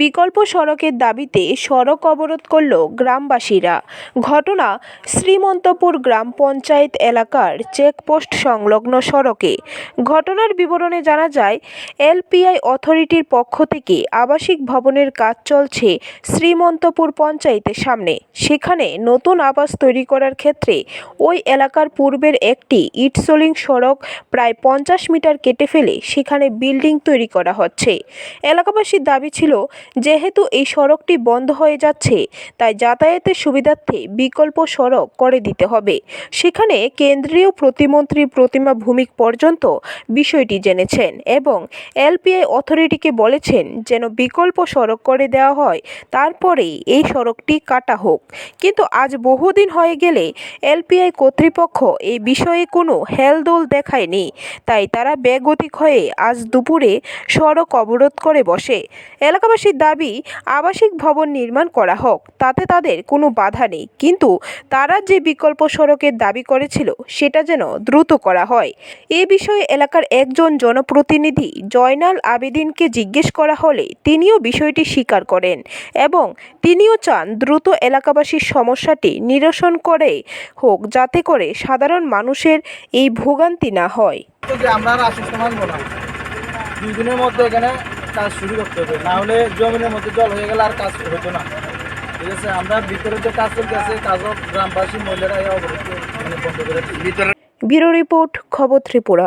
বিকল্প সড়কের দাবিতে সড়ক অবরোধ করল গ্রামবাসীরা। ঘটনা শ্রীমন্তপুর গ্রাম পঞ্চায়েত এলাকার চেকপোস্ট সংলগ্ন সড়কে। ঘটনার বিবরণে জানা যায়, এলপিআই অথরিটির পক্ষ থেকে আবাসিক ভবনের কাজ চলছে শ্রীমন্তপুর পঞ্চায়েতের সামনে। সেখানে নতুন আবাস তৈরি করার ক্ষেত্রে ওই এলাকার পূর্বের একটি ইটসোলিং সড়ক প্রায় পঞ্চাশ মিটার কেটে ফেলে সেখানে বিল্ডিং তৈরি করা হচ্ছে। এলাকাবাসীর দাবি ছিল যেহেতু এই সড়কটি বন্ধ হয়ে যাচ্ছে, তাই যাতায়াতের সুবিধার্থে বিকল্প সড়ক করে দিতে হবে। সেখানে কেন্দ্রীয় প্রতিমন্ত্রী প্রতিমা ভূমিক পর্যন্ত বিষয়টি জেনেছেন এবং এলপিআই অথরিটিকে বলেছেন যেন বিকল্প সড়ক করে দেওয়া হয়, তারপরেই এই সড়কটি কাটা হোক। কিন্তু আজ বহুদিন হয়ে গেলে এলপিআই কর্তৃপক্ষ এই বিষয়ে কোনো হেলদোল দেখায়নি, তাই তারা বেগতিক হয়ে আজ দুপুরে সড়ক অবরোধ করে বসে। এলাকাবাসীর দাবি আবাসিক ভবন নির্মাণ করা হোক, তাতে তাদের কোনো বাধা নেই। কিন্তু তারা যে বিকল্প সড়কের দাবি করেছিল, সেটা যেন দ্রুত করা হয়। এ বিষয়ে এলাকার একজন জনপ্রতিনিধি জয়নাল আবেদিনকে জিজ্ঞেস করা হলে তিনিও বিষয়টি স্বীকার করেন এবং তিনিও চান দ্রুত এলাকাবাসীর সমস্যাটি নিরসন করে হোক, যাতে করে সাধারণ মানুষের এই ভোগান্তি না হয়। আমরা দুই দিনের মধ্যে এখানে কাজ শুরু করতে হবে। না হলে জমিনের মধ্যে জল হয়ে গেলে আর কাজ হতো না। ঠিক আছে, আমরা ভিতরে যে কাজ চলতেছে, কাজও গ্রামবাসী মহিলারা অবরোধ বন্ধ করে ভিতরে ব্যুরো রিপোর্ট, খবর ত্রিপুরা।